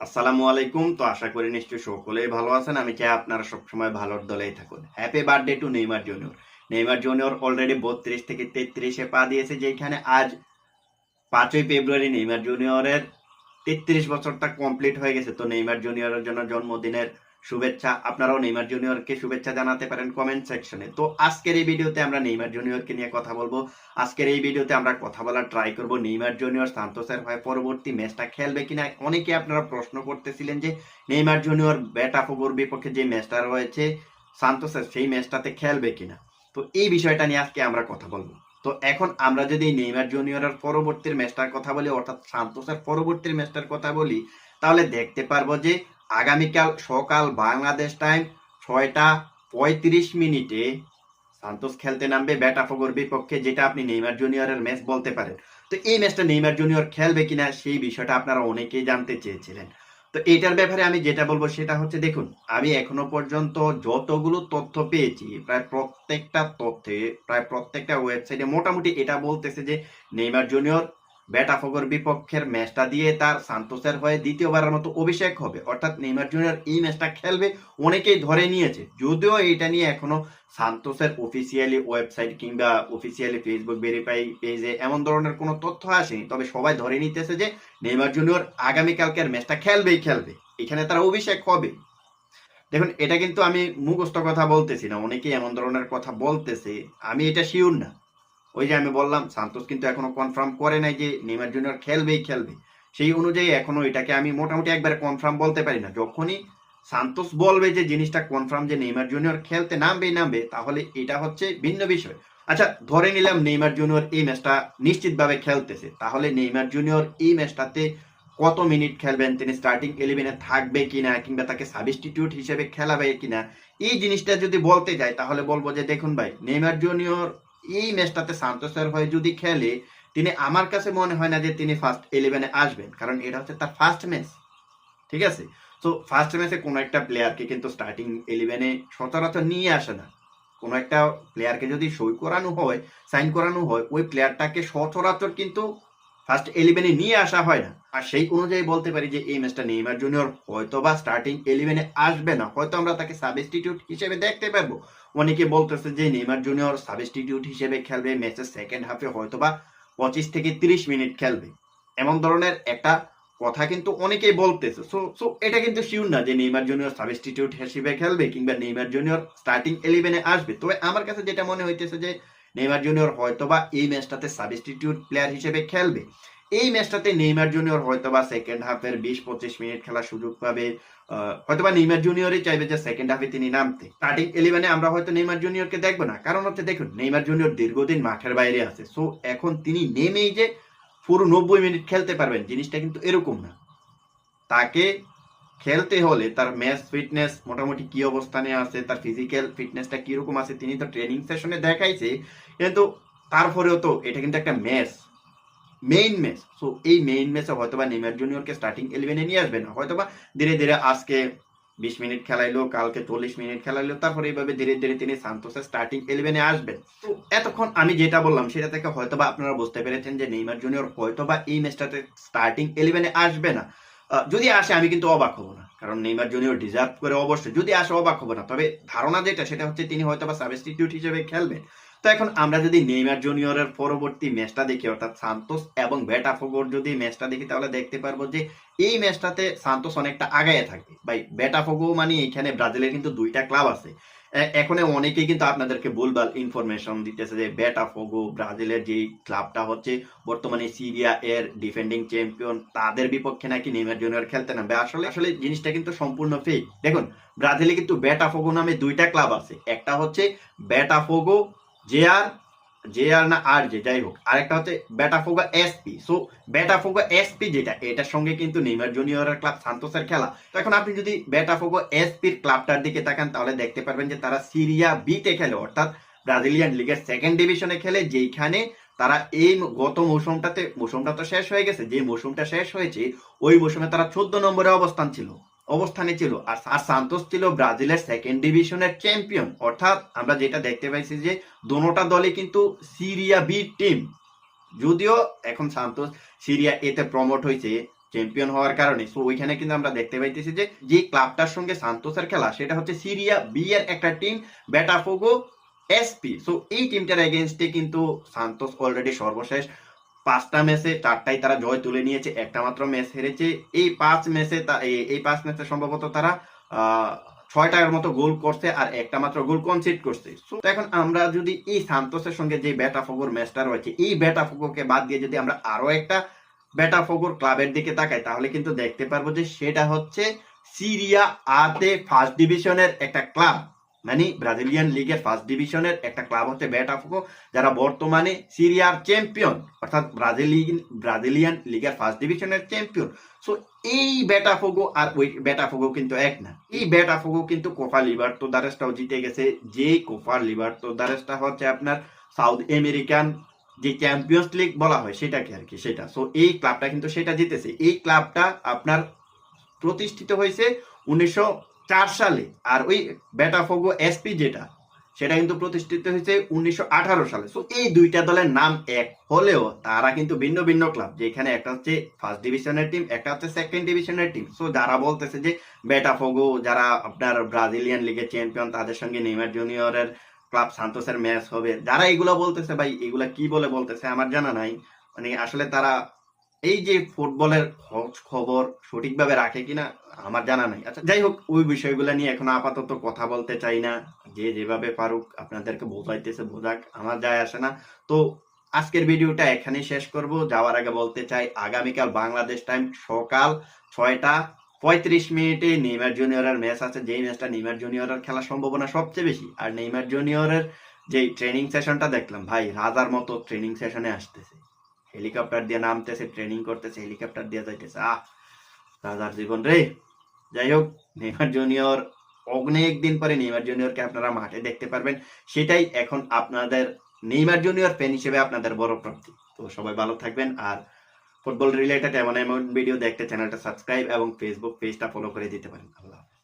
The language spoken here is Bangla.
আসসালামু আলাইকুম। তো আশা করি নিশ্চয়ই সকলেই ভালো আছেন। আমি চাই আপনারা সবসময় ভালোর দলেই থাকুন। Happy birthday to Neymar junior Neymar junior already বত্রিশ থেকে তেত্রিশে পা দিয়েছে যেখানে আজ পাঁচই ফেব্রুয়ারি নেইমার জুনিয়রের তেত্রিশ বছরটা কমপ্লিট হয়ে গেছে। তো নেইমার জুনিয়রের জন্য জন্মদিনের শুভেচ্ছা আপনারাও নেইমার জুনিয়রকে শুভেচ্ছা জানাতে পারেন কমেন্ট সেকশনে তো আজকের এই ভিডিওতে আমরা নেইমার জুনিয়রকে নিয়ে কথা বলব। আজকের এই ভিডিওতে আমরা কথা বলার ট্রাই করব নেইমার জুনিয়র সান্তোসের হয়ে পরবর্তী ম্যাচটা খেলবে কিনা? অনেকে আপনারা প্রশ্ন করতেছিলেন যে, নেইমার জুনিয়র ব্যাট ব্যাটাফোগোর বিপক্ষে যে ম্যাচটা রয়েছে সান্তোসের সেই ম্যাচটাতে খেলবে কিনা? তো এই বিষয়টা নিয়ে আজকে আমরা কথা বলব। তো এখন আমরা যদি নেইমার জুনিয়রের পরবর্তী ম্যাচটার কথা বলি, অর্থাৎ সান্তোসের পরবর্তী ম্যাচটার কথা বলি, তাহলে দেখতে পারব যে আগামীকাল সকাল বাংলাদেশ টাইম ছয়টা পঁয়ত্রিশ মিনিটে সান্তোস খেলতে নামবে ব্যাটাফোগোর বিপক্ষে, যেটা আপনি নেইমার জুনিয়রের ম্যাচ বলতে পারেন। তো এই ম্যাচটা নেইমার জুনিয়র খেলবে কিনা সেই বিষয়টা আপনারা অনেকেই জানতে চেয়েছিলেন। তো এটার ব্যাপারে আমি যেটা বলব সেটা হচ্ছে, দেখুন, আমি এখনও পর্যন্ত যতগুলো তথ্য পেয়েছি, প্রায় প্রত্যেকটা তথ্যে, প্রায় প্রত্যেকটা ওয়েবসাইটে মোটামুটি এটা বলতেছে যে নেইমার জুনিয়র ব্যাটাফোগোর বিপক্ষের ম্যাচটা দিয়ে তার সান্তোসের হয়ে দ্বিতীয়বারের মতো অভিষেক হবে। অর্থাৎ নেইমার জুনিয়র এই ম্যাচটা খেলবে অনেকেই ধরে নিয়েছে। যদিও এটা নিয়ে এখনও সান্তোসের অফিসিয়ালি ওয়েবসাইট কিংবা অফিসিয়ালি ফেসবুক ভেরিফাই পেজে এমন ধরনের কোনো তথ্য আসেনি। তবে সবাই ধরে নিতেছে যে নেইমার জুনিয়র আগামীকালকের ম্যাচটা খেলবেই খেলবে। এখানে তার অভিষেক হবে। দেখুন, এটা কিন্তু আমি মুখস্থ কথা বলতেছি না। অনেকেই এমন ধরনের কথা বলতেছে। আমি এটা শিওর না। ওই যে আমি বললাম, সান্তোস কিন্তু এখনও কনফার্ম করে নাই যে নেইমার জুনিয়র খেলবেই খেলবে। সেই অনুযায়ী এখনও এটাকে আমি মোটামুটি একবারে কনফার্ম বলতে পারি না। যখনই সান্তোস বলবে যে জিনিসটা কনফার্ম যে নেইমার জুনিয়র খেলতে নামবেই নামবে, তাহলে এটা হচ্ছে ভিন্ন বিষয়। আচ্ছা ধরে নিলাম নেইমার জুনিয়র এই ম্যাচটা নিশ্চিতভাবে খেলতেছে। তাহলে নেইমার জুনিয়র এই ম্যাচটাতে কত মিনিট খেলবেন? তিনি স্টার্টিং ইলেভেনে থাকবে কিনা, কিংবা তাকে সাবস্টিটিউট হিসেবে খেলাবে কিনা? এই জিনিসটা যদি বলতে যাই, তাহলে বলব যে, দেখুন ভাই, নেইমার জুনিয়র এই ম্যাচটাতে সান্তোসের হয়ে যদি খেলে, তিনি আমার কাছে মনে হয় না যে তিনি ফার্স্ট ইলেভেনে আসবেন, কারণ এটা হচ্ছে তার ফার্স্ট ম্যাচ ঠিক আছে? তো ফার্স্ট ম্যাচে কোনো একটা প্লেয়ারকে কিন্তু স্টার্টিং ইলেভেনে সচরাচর নিয়ে আসে না। কোনো একটা প্লেয়ারকে যদি সই করানো হয় সাইন করানো হয়, ওই প্লেয়ারটাকে সচরাচর কিন্তু ফার্স্ট ইলেভেনে নিয়ে আসা হয় না। আর সেই অনুযায়ী বলতে পারি যে, এই ম্যাচটা নেইমার জুনিয়র হয়তো বা স্টার্টিং ইলেভেনে আসবে না। হয়তো আমরা তাকে সাবস্টিটিউট হিসেবে দেখতে পারব। অনেকে বলতেছে যে, নেইমার জুনিয়র সাবস্টিটিউট হিসেবে খেলবে ম্যাচের সেকেন্ড হাফে হয়তো বা পঁচিশ থেকে তিরিশ মিনিট খেলবে। এমন ধরনের একটা কথা কিন্তু অনেকেই বলতেছে। সো সো এটা কিন্তু শিওর না যে, নেইমার জুনিয়র সাবস্টিটিউট হিসেবে খেলবে কিংবা নেইমার জুনিয়র স্টার্টিং ইলেভেনে আসবে। তবে আমার কাছে যেটা মনে হইতেছে যে নেইমার জুনিয়র হয়তোবা এই ম্যাচটাতে সাবস্টিটিউট প্লেয়ার হিসেবে খেলবে। এই ম্যাচটাতে নেইমার জুনিয়র হয়তোবা সেকেন্ড হাফের বিশ পঁচিশ মিনিট খেলার সুযোগ পাবে। হয়তোবা নেইমার জুনিয়রই চাইবে যে সেকেন্ড হাফে তিনি নামতে। স্টার্টিং ইলেভেনে আমরা হয়তো নেইমার জুনিয়রকে দেখব না। কারণ হচ্ছে দেখুন, নেইমার জুনিয়র দীর্ঘদিন মাঠের বাইরে আছে। সো এখন তিনি নেমেই যে পুরো নব্বই মিনিট খেলতে পারবেন, জিনিসটা কিন্তু এরকম না। তাকে খেলতে হলে তার ম্যাচ ফিটনেস মোটামুটি কি অবস্থানে আছে, তার ফিজিক্যাল ফিটনেসটা কীরকম আছে, তিনি তো ট্রেনিং সেশনে দেখাইছে। কিন্তু তারপরেও তো এটা কিন্তু একটা ম্যাচ মেইন ম্যাচ সো এই মেইন ম্যাচে হয়তোবা নেইমার জুনিয়রকে স্টার্টিং ইলেভেনে নিয়ে আসবে না, হয়তোবা ধীরে ধীরে আজকে বিশ মিনিট খেলাইলো, কালকে চল্লিশ মিনিট খেলাইলো, তারপরে এইভাবে ধীরে ধীরে তিনি সান্তোসের স্টার্টিং ইলেভেনে আসবেন। তো এতক্ষণ আমি যেটা বললাম, সেটা থেকে হয়তোবা আপনারা বুঝতে পেরেছেন যে নেইমার জুনিয়র হয়তোবা এই ম্যাচটাতে স্টার্টিং ইলেভেনে আসবে না। যদি আসে আমি কিন্তু অবাক হব না, কারণ নেইমার জুনিয়র ডিজার্ভ করে অবশ্যই, যদি আসে অবাক হব না। তবে ধারণা যেটা, সেটা হচ্ছে তিনি হয়তোবা সাবস্টিটিউট হিসেবে খেলবেন। তো এখন আমরা যদি নেইমার জুনিয়রের পরবর্তী ম্যাচটা দেখি, অর্থাৎ সান্তোস এবং ব্যাটাফোগোর যদি ম্যাচটা দেখি, তাহলে দেখতে পারব যে এই ম্যাচটাতে সান্তোস অনেকটা আগায় থাকবে ভাই ব্যাটাফোগো মানে এখানে ব্রাজিলের কিন্তু দুইটা ক্লাব আছে। এখন অনেকেই কিন্তু আপনাদেরকে ভুলভাল ইনফরমেশন দিতেছে যে ব্যাটাফোগো ব্রাজিলের যে ক্লাবটা হচ্ছে, বর্তমানে সিরিয়া এর ডিফেন্ডিং চ্যাম্পিয়ন তাদের বিপক্ষে নাকি নেইমার জুনিয়র খেলতে নামবে। আসলে আসলে জিনিসটা কিন্তু সম্পূর্ণ ফেক দেখুন, ব্রাজিলে কিন্তু ব্যাটাফোগো নামে দুইটা ক্লাব আছে। একটা হচ্ছে ব্যাটাফোগো জেআর জেআর না আর যে যাই হোক। আরেকটা হচ্ছে Botafogo SP so Botafogo SP যেটা, এটার সঙ্গে কিন্তু নেইমার জুনিয়রের ক্লাব সান্তোসের খেলা। তো এখন আপনি যদি ব্যাটাফোগো এসপির ক্লাবটার দিকে তাকান, তাহলে দেখতে পারবেন যে তারা সিরিয়া বিতে খেলে। অর্থাৎ ব্রাজিলিয়ান লিগের সেকেন্ড ডিভিশনে খেলে যেখানে তারা এই গত মৌসুমটাতে, মৌসুমটা তো শেষ হয়ে গেছে, যে মৌসুমটা শেষ হয়েছে, ওই মৌসুমে তারা চোদ্দ নম্বরে অবস্থান ছিল। অবস্থানে ছিল। আর আর সান্তোস ছিল ব্রাজিলের সেকেন্ড ডিভিশনের চ্যাম্পিয়ন অর্থাৎ আমরা যেটা দেখতে পাইছি যে দোনোটা দলে কিন্তু সিরিয়া বি টিম যদিও এখন সান্তোস সিরিয়া এতে প্রমোট হয়েছে চ্যাম্পিয়ন হওয়ার কারণে। সো ওইখানে কিন্তু আমরা দেখতে পাইতেছি যে যে ক্লাবটার সঙ্গে সান্তোসের খেলা, সেটা হচ্ছে সিরিয়া বি এর একটা টিম বেটাফোগো এসপি সো এই টিমটার এগেনস্টে কিন্তু সান্তোস অলরেডি সর্বশেষ পাঁচটা ম্যাচে চারটাই তারা জয় তুলে নিয়েছে, একটা মাত্র ম্যাচ হেরেছে। এই পাঁচ ম্যাচে এই- পাঁচ ম্যাচে সম্ভবত তারা ছয়টার মতো গোল করছে আর একটা মাত্র গোল কনসিড করছে। এখন আমরা যদি এই সান্তোসের সঙ্গে যে ব্যাটা বেটাফোগোর ম্যাচটা রয়েছে, এই ব্যাটা বেটাফোগোকে বাদ দিয়ে যদি আমরা আরও একটা ব্যাটা বেটাফোগোর ক্লাবের দিকে তাকাই, তাহলে কিন্তু দেখতে পারব যে সেটা হচ্ছে সিরিয়া আতে ফার্স্ট ডিভিশনের একটা ক্লাব মানে ব্রাজিলিয়ান লিগের ফার্স্ট ডিভিশনের একটা ক্লাব হচ্ছে বেটাফোগো যারা বর্তমানে সিরিয়ার চ্যাম্পিয়ন অর্থাৎ ব্রাজিলিয়ান ব্রাজিলিয়ান লিগের ফার্স্ট ডিভিশনের চ্যাম্পিয়ন সো এই বেটাফোগো আর ওই বেটাফোগো কিন্তু এক না। এই বেটাফোগো কিন্তু কোপা লিবার্তো দারেসটাও জিতে গেছে। যে কোপা লিবার্তো দারেসটা হচ্ছে আপনার সাউথ আমেরিকান যে চ্যাম্পিয়ন্স লিগ বলা হয়, সেটাকে আর কি, সেটা। সো এই ক্লাবটা কিন্তু সেটা জিতেছে। এই ক্লাবটা আপনার প্রতিষ্ঠিত হয়েছে উনিশশো চার সালে, আর ওই বেটাফোগো এসপি যেটা, সেটা কিন্তু প্রতিষ্ঠিত হয়েছে উনিশশো আঠারো সালে। সো এই দুইটা দলের নাম এক হলেও তারা কিন্তু ভিন্ন ভিন্ন ক্লাব যেখানে একটা হচ্ছে ফার্স্ট ডিভিশনের টিম একটা হচ্ছে সেকেন্ড ডিভিশনের টিম সো যারা বলতেছে যে বেটাফোগো, যারা আপনার ব্রাজিলিয়ান লিগের চ্যাম্পিয়ন তাদের সঙ্গে নেইমার জুনিয়রের ক্লাব সান্তোসের ম্যাচ হবে, যারা এগুলো বলতেছে, ভাই, এগুলা কি বলে বলতেছে আমার জানা নাই। মানে আসলে তারা এই যে ফুটবলের খোঁজ খবর সঠিকভাবে রাখে কিনা, আমার জানা নাই। আচ্ছা যাই হোক, ওই বিষয়গুলো নিয়ে এখন আপাতত কথা বলতে চাই না। যে যেভাবে পারুক, আপনাদেরকে বোঝাইতেছে, বোঝাক, আমার যায় আসে না। তো আজকের ভিডিওটা এখানেই শেষ করব। যাওয়ার আগে বলতে চাই, আগামীকাল বাংলাদেশ টাইম সকাল ছয়টা পঁয়ত্রিশ মিনিটে নেইমার জুনিয়রের ম্যাচ আছে। যেই ম্যাচটা নেইমার জুনিয়রের খেলার সম্ভাবনা সবচেয়ে বেশি। আর নেইমার জুনিয়রের যে ট্রেনিং সেশনটা দেখলাম, ভাই, রাজার মতো ট্রেনিং সেশনে আসতেছে। হেলিকপ্টার দিয়ে নামতেছে ট্রেনিং করতেছে, হেলিকপ্টার দিয়ে যাইতেছে। আহ, রাজার জীবন রে। যাই হোক, নেইমার জুনিয়র, অনেক দিন পরে নেইমার জুনিয়রকে আপনারা মাঠে দেখতে পারবেন। সেটাই এখন আপনাদের নেইমার জুনিয়র ফ্যান হিসেবে আপনাদের বড় প্রাপ্তি। তো সবাই ভালো থাকবেন আর ফুটবল রিলেটেড এমন এমন ভিডিও দেখতে চ্যানেলটা সাবস্ক্রাইব এবং ফেসবুক পেজটা ফলো করে দিতে পারেন। আল্লাহ।